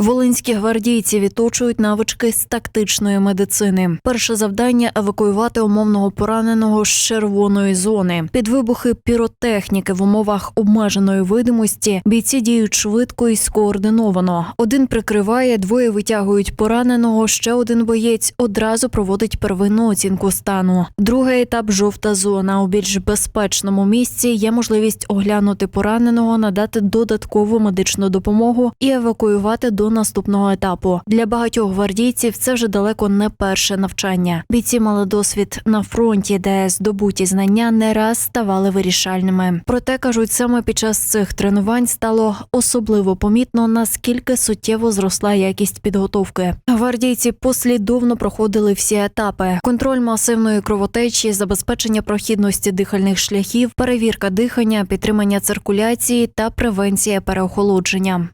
Волинські гвардійці відточують навички з тактичної медицини. Перше завдання евакуювати умовного пораненого з червоної зони. Під вибухи піротехніки в умовах обмеженої видимості бійці діють швидко і скоординовано. Один прикриває, двоє витягують пораненого. Ще один боєць одразу проводить первинну оцінку стану. Другий етап жовта зона. У більш безпечному місці є можливість оглянути пораненого, надати додаткову медичну допомогу і евакуювати до наступного етапу. Для багатьох гвардійців це вже далеко не перше навчання. Бійці мали досвід на фронті, де здобуті знання не раз ставали вирішальними. Проте кажуть, саме під час цих тренувань стало особливо помітно наскільки суттєво зросла якість підготовки. Гвардійці послідовно проходили всі етапи: контроль масивної кровотечі, забезпечення прохідності дихальних шляхів, перевірка дихання, підтримання циркуляції та превенція переохолодження.